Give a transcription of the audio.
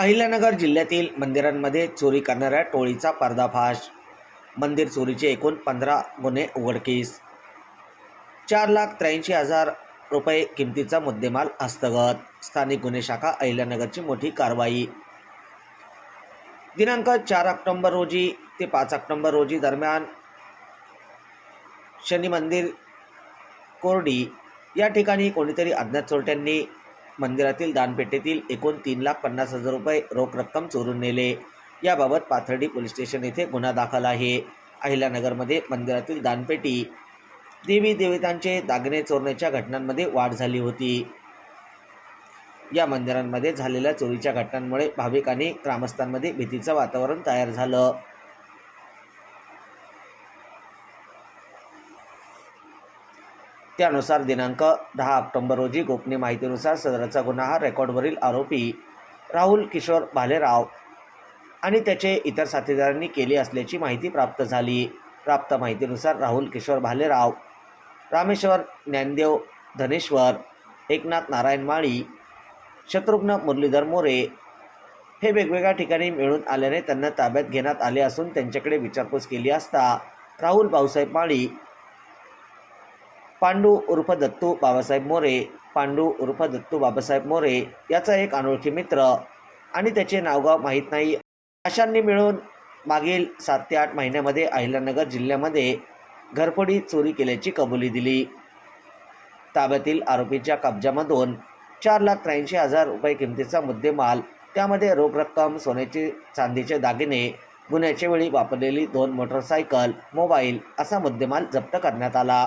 अहिल्यानगर जिल्ह्यातील मंदिरांमध्ये चोरी करणाऱ्या टोळीचा पर्दाफाश. मंदिर चोरीचे एकूण पंधरा गुन्हे उघडकीस. चार लाख त्र्याऐंशी हजार रुपये किमतीचा मुद्देमाल हस्तगत. स्थानिक गुन्हे शाखा अहिल्यानगरची मोठी कारवाई. दिनांक चार ऑक्टोंबर रोजी ते पाच ऑक्टोंबर रोजी दरम्यान शनी मंदिर कोरडी. या ठिकाणी कोणीतरी अज्ञात चोरट्यांनी मंदिरातील दानपेटीतील एकूण तीन लाख पन्नास हजार रुपये रोख रक्कम चोरून नेले. याबाबत पाथर्डी पोलीस स्टेशन येथे गुन्हा दाखल आहे. अहिल्यानगरमध्ये मंदिरातील दानपेटी देवी देवतांचे दागिने चोरण्याच्या घटनांमध्ये वाढ झाली होती. या मंदिरांमध्ये झालेल्या चोरीच्या घटनांमुळे भाविकांनी ग्रामस्थांमध्ये भीतीचं वातावरण तयार झालं. त्यानुसार दिनांक दहा ऑक्टोंबर रोजी गोपनीय माहितीनुसार सदराचा गुन्हा हा रेकॉर्डवरील आरोपी राहुल किशोर भालेराव आणि त्याचे इतर साथीदारांनी केली असल्याची माहिती प्राप्त झाली. प्राप्त माहितीनुसार राहुल किशोर भालेराव रामेश्वर ज्ञानदेव धनेश्वर एकनाथ नारायण माळी शत्रुघ्न मुरलीधर मोरे हे वेगवेगळ्या ठिकाणी मिळून आल्याने त्यांना ताब्यात घेण्यात आले असून त्यांच्याकडे विचारपूस केली असता राहुल भाऊसाहेब माळी पांडू उर्फ दत्तू बाबासाहेब मोरे पांडू उर्फ दत्तू बाबासाहेब मोरे याचा एक अनोळखी मित्र आणि त्याचे नावगाव माहीत नाही. अशांनी मिळून मागील सात ते आठ महिन्यामध्ये अहिल्यानगर जिल्ह्यामध्ये घरफोडी चोरी केल्याची कबुली दिली. ताब्यातील आरोपीच्या कब्जामधून चार लाख त्र्याऐंशी हजार रुपये किमतीचा मुद्देमाल त्यामध्ये रोख रक्कम सोन्याचे चांदीचे दागिने गुन्ह्याच्या वेळी वापरलेली दोन मोटरसायकल मोबाईल असा मुद्देमाल जप्त करण्यात आला.